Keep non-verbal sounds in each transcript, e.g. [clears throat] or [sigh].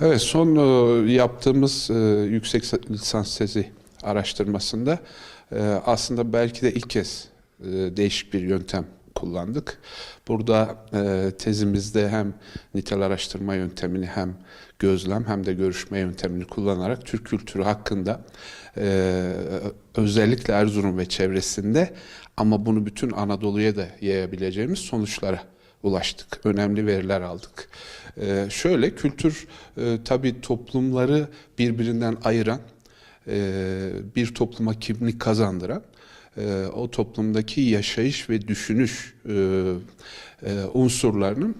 Evet, son e, yaptığımız e, yüksek lisans tezi araştırmasında e, aslında belki de ilk kez değişik bir yöntem kullandık. Burada tezimizde hem nitel araştırma yöntemini hem gözlem hem de görüşme yöntemini kullanarak Türk kültürü hakkında özellikle Erzurum ve çevresinde ama bunu bütün Anadolu'ya da yayabileceğimiz sonuçlara ulaştık. Önemli veriler aldık. Ee, şöyle kültür e, tabii toplumları birbirinden ayıran, e, bir topluma kimlik kazandıran, e, o toplumdaki yaşayış ve düşünüş e, e, unsurlarının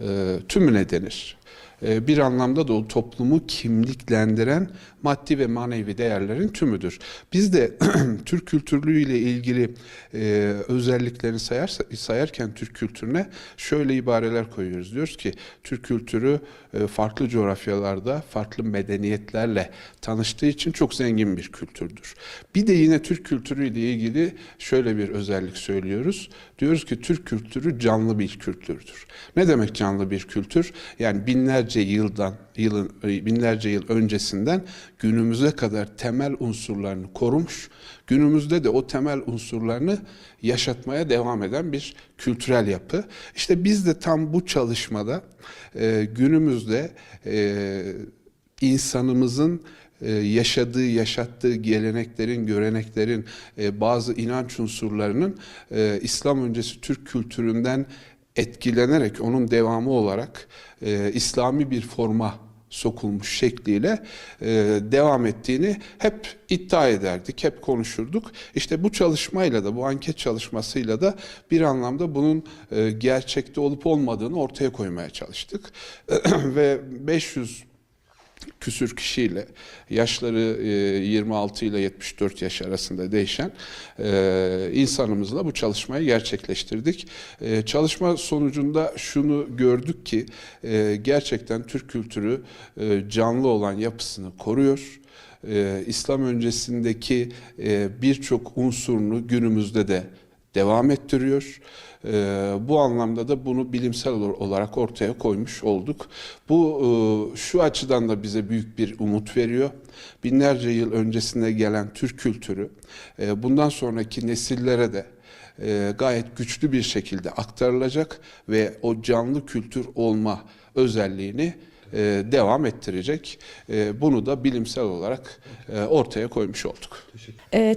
e, tümüne denir. E, bir anlamda da o toplumu kimliklendiren maddi ve manevi değerlerin tümüdür. Biz de [clears throat] Türk kültürlüğü ile ilgili e, özelliklerini sayarsa, sayarken Türk kültürüne şöyle ibareler koyuyoruz. Diyoruz ki Türk kültürü e, farklı coğrafyalarda farklı medeniyetlerle tanıştığı için çok zengin bir kültürdür. Bir de yine Türk kültürü ile ilgili şöyle bir özellik söylüyoruz. Diyoruz ki Türk kültürü canlı bir kültürdür. Ne demek canlı bir kültür? Yani binlerce yıldan, yılın binlerce yıl öncesinden günümüze kadar temel unsurlarını korumuş, günümüzde de o temel unsurlarını yaşatmaya devam eden bir kültürel yapı. İşte biz de tam bu çalışmada e, günümüzde e, insanımızın e, yaşadığı, yaşattığı geleneklerin, göreneklerin, e, bazı inanç unsurlarının e, İslam öncesi Türk kültüründen etkilenerek onun devamı olarak e, İslami bir forma sokulmuş şekliyle e, devam ettiğini hep iddia ederdik, hep konuşurduk. İşte bu çalışmayla da, bu anket çalışmasıyla da bir anlamda bunun e, gerçekte olup olmadığını ortaya koymaya çalıştık. [clears throat] Ve 500 küsür kişiyle yaşları e, 26 ile 74 yaş arasında değişen e, insanımızla bu çalışmayı gerçekleştirdik. E, çalışma sonucunda şunu gördük ki e, gerçekten Türk kültürü e, canlı olan yapısını koruyor. E, İslam öncesindeki e, birçok unsurunu günümüzde de devam ettiriyor. Ee, bu anlamda da bunu bilimsel olarak ortaya koymuş olduk. Bu e, şu açıdan da bize büyük bir umut veriyor. Binlerce yıl öncesinde gelen Türk kültürü e, bundan sonraki nesillere de e, gayet güçlü bir şekilde aktarılacak ve o canlı kültür olma özelliğini e, devam ettirecek. E, bunu da bilimsel olarak e, ortaya koymuş olduk. Ee,